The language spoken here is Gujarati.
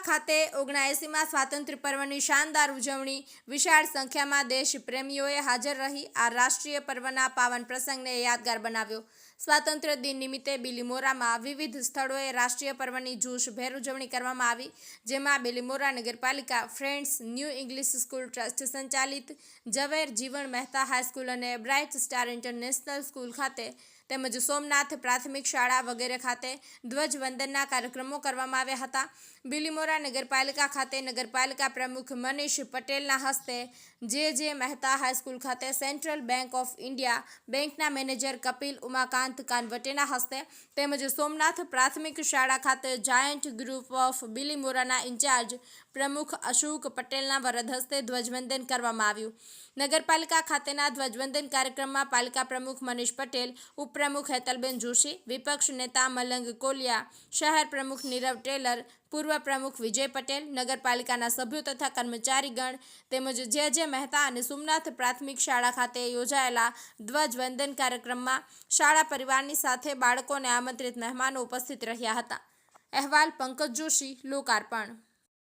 ખાતે ઓગણએંસીમાં સ્વાતંત્ર્ય પર્વની શાનદાર ઉજવણી, વિશાળ સંખ્યામાં દેશ પ્રેમીઓએ હાજર રહી આ રાષ્ટ્રીય પર્વના પાવન પ્રસંગને યાદગાર બનાવ્યો. સ્વાતંત્ર્ય દિન નિમિત્તે બિલીમોરામાં વિવિધ સ્થળોએ રાષ્ટ્રીય પર્વની જોશભેર ઉજવણી કરવામાં આવી, જેમાં બિલીમોરા નગરપાલિકા friends, new English school trust સંચાલિત, ઝવેર જીવન મહેતા હાઈસ્કૂલ અને બ્રાઇટ સ્ટાર ઇન્ટરનેશનલ સ્કૂલ ખાતે તેમજ સોમનાથ પ્રાથમિક શાળા વગેરે ખાતે ધ્વજવંદનના કાર્યક્રમો કરવામાં આવ્યા હતા. બિલીમોરા નગરપાલિકા ખાતે નગરપાલિકા પ્રમુખ મનીષ પટેલના હસ્તે J J Mehta high school ખાતે સેન્ટ્રલ બેંક ઓફ ઇન્ડિયા બેંકના મેનેજર કપિલ ઉમાકાંત કાનવટેના હસ્તે તેમજ સોમનાથ પ્રાથમિક શાળા ખાતે જાયન્ટ ગ્રુપ ઓફ બિલીમોરાના ઇન્ચાર્જ પ્રમુખ અશોક પટેલના વરદ હસ્તે ધ્વજવંદન કરવામાં આવ્યું. નગરપાલિકા ખાતેના ધ્વજવંદન કાર્યક્રમમાં પાલિકા પ્રમુખ મનીષ પટેલ, ઉપપ્રમુખ હેતલબેન જોશી, વિપક્ષ નેતા મલંગ કોલિયા, શહેર પ્રમુખ નીરવ ટેલર, પૂર્વ પ્રમુખ વિજય પટેલ, નગરપાલિકાના સભ્યો તથા કર્મચારીગણ તેમજ જે જે મહેતા અને સોમનાથ પ્રાથમિક શાળા ખાતે યોજાયેલા ધ્વજવંદન કાર્યક્રમમાં શાળા પરિવારની સાથે બાળકોને આમંત્રિત મહેમાનો ઉપસ્થિત રહ્યા હતા. અહેવાલ પંકજ જોશી, લોકાર્પણ.